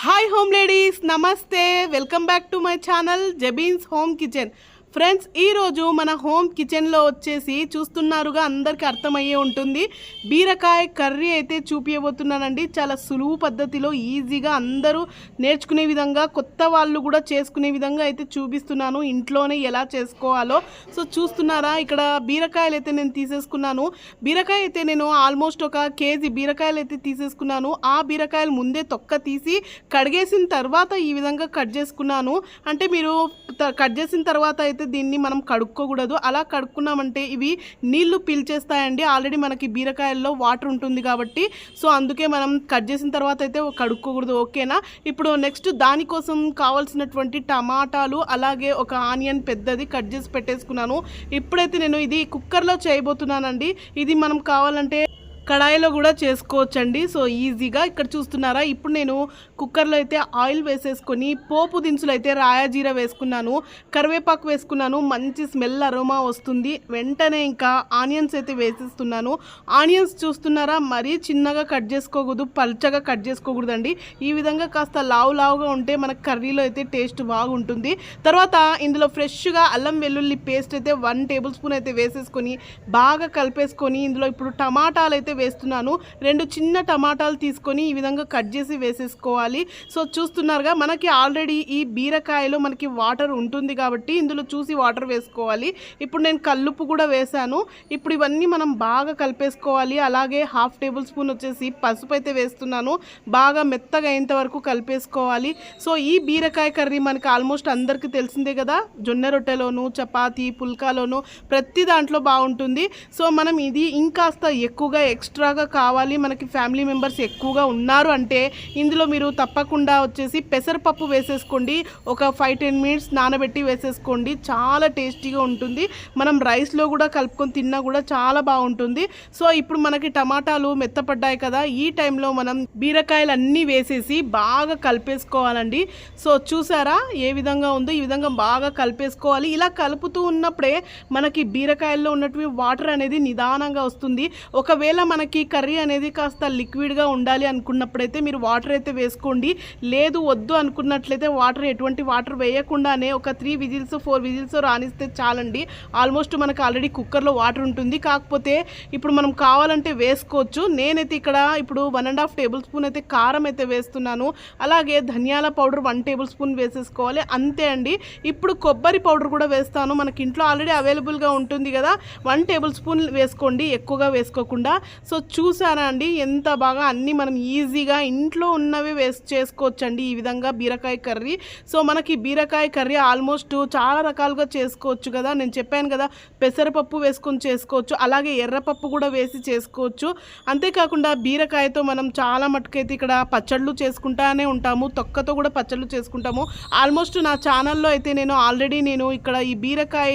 Hi home ladies నమస్తే welcome back to my channel Jabeen's home kitchen friends ఈరోజు మన home కిచెన్లో వచ్చేసి చూస్తున్నారుగా అందరికీ అర్థమయ్యే ఉంటుంది. బీరకాయ కర్రీ అయితే చూపించబోతున్నానండి చాలా సులువు పద్ధతిలో ఈజీగా అందరూ నేర్చుకునే విధంగా కొత్త వాళ్ళు కూడా చేసుకునే విధంగా అయితే చూపిస్తున్నాను. ఇంట్లోనే ఎలా చేసుకోవాలో. సో చూస్తున్నారా ఇక్కడ బీరకాయలు అయితే నేను తీసేసుకున్నాను. బీరకాయ అయితే నేను ఆల్మోస్ట్ ఒక కేజీ బీరకాయలు అయితే తీసేసుకున్నాను. ఆ బీరకాయలు ముందే తొక్క తీసి కడిగేసిన తర్వాత ఈ విధంగా కట్ చేసుకున్నాను. అంటే మీరు త- కట్ చేసిన తర్వాత అయితే దీన్ని మనం కడుక్కోకూడదు. అలా కడుక్కున్నామంటే ఇవి నీళ్ళు పీల్చేస్తాయండి. ఆల్రెడీ మనకి బీరకాయల్లో వాటర్ ఉంటుంది కాబట్టి. సో అందుకే మనం కట్ చేసిన తర్వాత అయితే కడుక్కోకూడదు. ఓకేనా? ఇప్పుడు నెక్స్ట్ దానికోసం కావాల్సినటువంటి టమాటాలు అలాగే ఒక ఆనియన్ పెద్దది కట్ చేసి పెట్టేసుకున్నాను. ఇప్పుడైతే నేను ఇది కుక్కర్లో చేయబోతున్నానండి. ఇది మనం కావాలంటే కడాయిలో కూడా చేసుకోవచ్చండి. సో ఈజీగా ఇక్కడ చూస్తున్నారా? ఇప్పుడు నేను కుక్కర్లో అయితే ఆయిల్ వేసేసుకొని పోపు దినుసులు అయితే రాయాజీర వేసుకున్నాను కరివేపాకు వేసుకున్నాను మంచి స్మెల్ అరోమా వస్తుంది. వెంటనే ఇంకా ఆనియన్స్ అయితే వేసేస్తున్నాను. ఆనియన్స్ చూస్తున్నారా? మరీ చిన్నగా కట్ చేసుకోకూడదు పల్చగా కట్ చేసుకోకూడదండి. ఈ విధంగా కాస్త లావు లావుగా ఉంటే మనకు కర్రీలో అయితే టేస్ట్ బాగుంటుంది. తర్వాత ఇందులో ఫ్రెష్గా అల్లం వెల్లుల్లి పేస్ట్ అయితే వన్ టేబుల్ స్పూన్ అయితే వేసేసుకొని బాగా కలిపేసుకొని ఇందులో ఇప్పుడు టమాటాలు అయితే వేస్తున్నాను. రెండు చిన్న టమాటాలు తీసుకొని ఈ విధంగా కట్ చేసి వేసేసుకోవాలి. సో చూస్తున్నారుగా మనకి ఆల్రెడీ ఈ బీరకాయలో మనకి వాటర్ ఉంటుంది కాబట్టి ఇందులో చూసి వాటర్ వేసుకోవాలి. ఇప్పుడు నేను కల్లుప్పు కూడా వేశాను. ఇప్పుడు ఇవన్నీ మనం బాగా కలిపేసుకోవాలి. అలాగే హాఫ్ టేబుల్ స్పూన్ వచ్చేసి పసుపు అయితే వేస్తున్నాను. బాగా మెత్తగా అయ్యేంత వరకు కలిపేసుకోవాలి. సో ఈ బీరకాయ కర్రీ మనకి ఆల్మోస్ట్ అందరికీ తెలిసిందే కదా. జొన్న రొట్టెలోను చపాతీ పుల్కాలోను ప్రతి దాంట్లో బాగుంటుంది. సో మనం ఇది ఇంకాస్త ఎక్కువగా ఎక్స్ట్రాగా కావాలి మనకి ఫ్యామిలీ మెంబర్స్ ఎక్కువగా ఉన్నారు అంటే ఇందులో మీరు తప్పకుండా వచ్చేసి పెసరపప్పు వేసేసుకోండి ఒక ఫైవ్ టెన్ మినిట్స్ నానబెట్టి వేసేసుకోండి. చాలా టేస్టీగా ఉంటుంది. మనం రైస్లో కూడా కలుపుకొని తిన్నా కూడా చాలా బాగుంటుంది. సో ఇప్పుడు మనకి టమాటాలు మెత్తపడ్డాయి కదా ఈ టైంలో మనం బీరకాయలు అన్నీ వేసేసి బాగా కలిపేసుకోవాలండి. సో చూసారా? ఏ విధంగా ఉందో ఈ విధంగా బాగా కలిపేసుకోవాలి. ఇలా కలుపుతూ ఉన్నప్పుడే మనకి బీరకాయల్లో ఉన్నటువంటి వాటర్ అనేది నిదానంగా వస్తుంది. ఒకవేళ మనకి కర్రీ అనేది కాస్త లిక్విడ్గా ఉండాలి అనుకున్నప్పుడైతే మీరు వాటర్ అయితే వేసుకోండి. లేదు వద్దు అనుకున్నట్లయితే వాటర్ ఎటువంటి వాటర్ వేయకుండానే ఒక త్రీ విజిల్స్ ఫోర్ విజిల్స్ రానిస్తే చాలండి. ఆల్మోస్ట్ మనకు ఆల్రెడీ కుక్కర్లో వాటర్ ఉంటుంది. కాకపోతే ఇప్పుడు మనం కావాలంటే వేసుకోవచ్చు. నేనైతే ఇక్కడ ఇప్పుడు one and half tablespoon అయితే కారం అయితే వేస్తున్నాను. అలాగే ధనియాల పౌడర్ వన్ టేబుల్ స్పూన్ వేసేసుకోవాలి. అంతే అండి. ఇప్పుడు కొబ్బరి పౌడర్ కూడా వేస్తాను. మనకి ఇంట్లో ఆల్రెడీ అవైలబుల్గా ఉంటుంది కదా. వన్ టేబుల్ స్పూన్ వేసుకోండి. ఎక్కువగా వేసుకోకుండా. సో చూసారా అండి ఎంత బాగా అన్నీ మనం ఈజీగా ఇంట్లో ఉన్నవి వేస్ట్ చేసుకోవచ్చండి ఈ విధంగా బీరకాయ కర్రీ. సో మనకి బీరకాయ కర్రీ ఆల్మోస్ట్ చాలా రకాలుగా చేసుకోవచ్చు కదా. నేను చెప్పాను కదా పెసరపప్పు వేసుకొని చేసుకోవచ్చు అలాగే ఎర్రపప్పు కూడా వేసి చేసుకోవచ్చు. అంతేకాకుండా బీరకాయతో మనం చాలా మటుకైతే ఇక్కడ పచ్చళ్ళు చేసుకుంటానే ఉంటాము తొక్కతో కూడా పచ్చళ్ళు చేసుకుంటాము. ఆల్మోస్ట్ నా ఛానల్లో అయితే నేను ఆల్రెడీ నేను ఇక్కడ ఈ బీరకాయ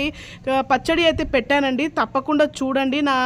పచ్చడి అయితే పెట్టానండి. తప్పకుండా చూడండి. నా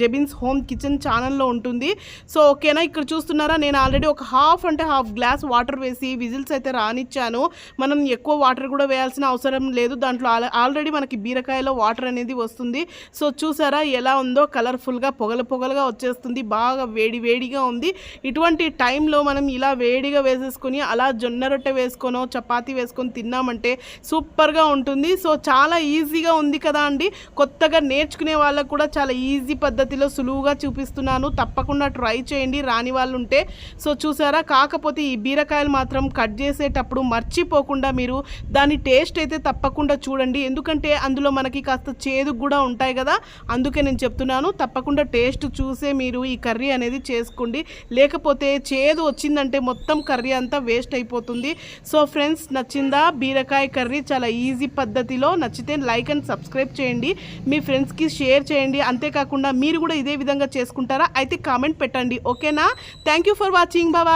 జెబిన్స్ హోమ్ కిచెన్ ఛానల్లో ఉంటుంది. సో ఓకేనా? ఇక్కడ చూస్తున్నారా? నేను ఆల్రెడీ ఒక హాఫ్ అంటే హాఫ్ గ్లాస్ వాటర్ వేసి విజిల్స్ అయితే రానిచ్చాను. మనం ఎక్కువ వాటర్ కూడా వేయాల్సిన అవసరం లేదు. దాంట్లో ఆల్రెడీ మనకి బీరకాయలో వాటర్ అనేది వస్తుంది. సో చూసారా? ఎలా ఉందో కలర్ఫుల్గా పొగలు పొగలుగా వచ్చేస్తుంది. బాగా వేడి వేడిగా ఉంది. ఇటువంటి టైంలో మనం ఇలా వేడిగా వేసేసుకొని అలా జొన్న రొట్టె వేసుకొనో చపాతీ వేసుకొని తిన్నామంటే సూపర్గా ఉంటుంది. సో చాలా ఈజీగా ఉంది కదా అండి. కొత్తగా నేర్చుకునే వాళ్ళకు కూడా చాలా ఈజీ పద్ధతిలో సులువుగా చూపిస్తుంది చేస్తున్నాను తప్పకుండా ట్రై చేయండి రాని వాళ్ళు ఉంటే సో చూసారా? కాకపోతే ఈ బీరకాయలు మాత్రం కట్ చేసేటప్పుడు మర్చిపోకుండా మీరు దాని టేస్ట్ అయితే తప్పకుండా చూడండి. ఎందుకంటే అందులో మనకి కాస్త చేదు కూడా ఉంటాయి కదా? అందుకే నేను చెప్తున్నాను తప్పకుండా టేస్ట్ చూసే మీరు ఈ కర్రీ అనేది చేసుకోండి. లేకపోతే చేదు వచ్చిందంటే మొత్తం కర్రీ అంతా వేస్ట్ అయిపోతుంది. సో ఫ్రెండ్స్ నచ్చిందా? బీరకాయ కర్రీ చాలా ఈజీ పద్ధతిలో నచ్చితే లైక్ అండ్ సబ్స్క్రైబ్ చేయండి. మీ ఫ్రెండ్స్కి షేర్ చేయండి. అంతేకాకుండా మీరు కూడా ఇదే విధంగా చేసుకుంటారు అయితే కామెంట్ పెట్టండి. ఓకేనా? Thank you for watching bye